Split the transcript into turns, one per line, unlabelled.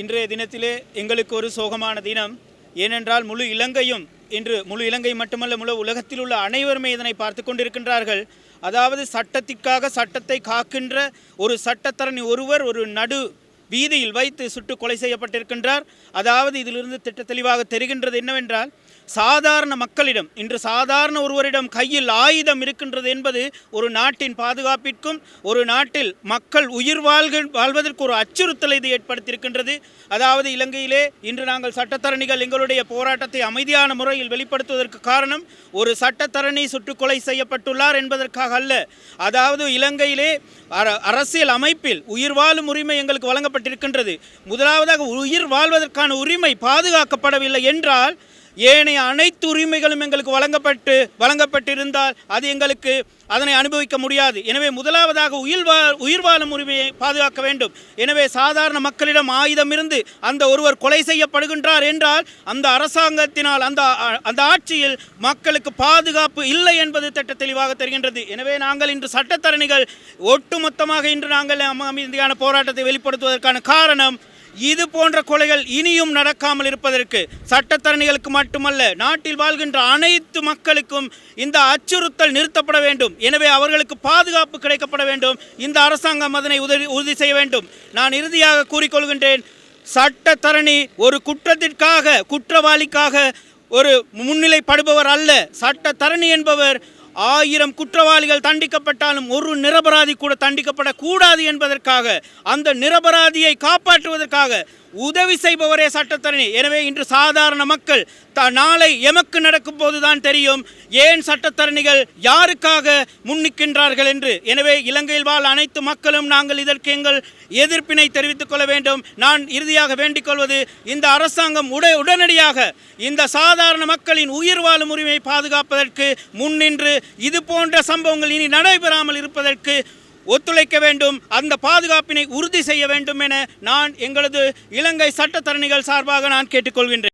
இன்றைய தினத்திலே எங்களுக்கு ஒரு சோகமான தினம். ஏனென்றால் முழு இலங்கையும் இன்று முழு இலங்கை மட்டுமல்ல முழு உலகத்தில் உள்ள அனைவருமே இதனை பார்த்து கொண்டிருக்கின்றார்கள். அதாவது சட்டத்திற்காக சட்டத்தை காக்கின்ற ஒரு சட்டத்தரணி ஒருவர் ஒரு நடு வீதியில் வைத்து சுட்டு கொலை செய்யப்பட்டிருக்கின்றார். அதாவது இதிலிருந்து திட்ட தெளிவாக தெரிகின்றது என்னவென்றால் சாதாரண மக்களிடம் இன்று சாதாரண ஒருவரிடம் கையில் ஆயுதம் இருக்கின்றது என்பது ஒரு நாட்டின் பாதுகாப்பிற்கும் ஒரு நாட்டில் மக்கள் உயிர் வாழ்க வாழ்வதற்கு ஒரு அச்சுறுத்தலை இது ஏற்படுத்தியிருக்கின்றது. அதாவது இலங்கையிலே இன்று நாங்கள் சட்டத்தரணிகள் எங்களுடைய போராட்டத்தை அமைதியான முறையில் வெளிப்படுத்துவதற்கு காரணம் ஒரு சட்டத்தரணி சுட்டுக்கொலை செய்யப்பட்டுள்ளார் என்பதற்காக அல்ல. அதாவது இலங்கையிலே அர- அரசியல் அமைப்பில் உயிர் வாழும் உரிமை எங்களுக்கு வழங்கப்பட்டிருக்கின்றது. முதலாவதாக உயிர் வாழ்வதற்கான உரிமை பாதுகாக்கப்படவில்லை என்றால் ஏனைய அனைத்து உரிமைகளும் எங்களுக்கு வழங்கப்பட்டு வழங்கப்பட்டிருந்தால் அது எங்களுக்கு அதனை அனுபவிக்க முடியாது. எனவே முதலாவதாக உயிர் வா உயிர் வாழும் உரிமையை பாதுகாக்க வேண்டும். எனவே சாதாரண மக்களிடம் ஆயுதம் இருந்து அந்த ஒருவர் கொலை செய்யப்படுகின்றார் என்றால் அந்த அரசாங்கத்தினால் அந்த அந்த ஆட்சியில் மக்களுக்கு பாதுகாப்பு இல்லை என்பது திட்ட தெளிவாக தெரிகின்றது. எனவே நாங்கள் இன்று சட்டத்தரணிகள் ஒட்டுமொத்தமாக இன்று நாங்கள் அமைதியான போராட்டத்தை வெளிப்படுத்துவதற்கான காரணம் இது போன்ற கொலைகள் இனியும் நடக்காமல் இருப்பதற்கு சட்டத்தரணிகளுக்கு மட்டுமல்ல நாட்டில் வாழ்கின்ற அனைத்து மக்களுக்கும் இந்த அச்சுறுத்தல் நிறுத்தப்பட வேண்டும். எனவே அவர்களுக்கு பாதுகாப்பு கிடைக்கப்பட வேண்டும். இந்த அரசாங்கம் அதனை உதவி உறுதி செய்ய வேண்டும். நான் இறுதியாக கூறிக்கொள்கின்றேன் சட்டத்தரணி ஒரு குற்றத்திற்காக குற்றவாளிக்காக ஒரு முன்னிலைப்படுபவர் அல்ல. சட்டத்தரணி என்பவர் ஆயிரம் குற்றவாளிகள் தண்டிக்கப்பட்டாலும் ஒரு நிரபராதி கூட தண்டிக்கப்படக்கூடாது என்பதற்காக அந்த நிரபராதியை காப்பாற்றுவதற்காக உதவி செய்பவரே சட்டத்தரணி. எனவே இன்று சாதாரண மக்கள் த நாளை எமக்கு நடக்கும் போதுதான் தெரியும் ஏன் சட்டத்தரணிகள் யாருக்காக முன்னிக்கின்றார்கள் என்று. எனவே இலங்கையில் வாழ் அனைத்து மக்களும் நாங்கள் இதற்கு எங்கள் எதிர்ப்பினை தெரிவித்துக் கொள்ள வேண்டும். நான் இறுதியாக வேண்டிக் கொள்வது இந்த அரசாங்கம் உட உடனடியாக இந்த சாதாரண மக்களின் உயிர் வாழும் உரிமையை பாதுகாப்பதற்கு முன்னின்று இது போன்ற சம்பவங்கள் இனி நடைபெறாமல் இருப்பதற்கு ஒத்துழைக்க வேண்டும் அந்த பாதுகாப்பினை உறுதி செய்ய வேண்டும் என நான் எங்களது இலங்கை சட்டத்தரணிகள் சார்பாக நான் கேட்டுக்கொள்கின்றேன்.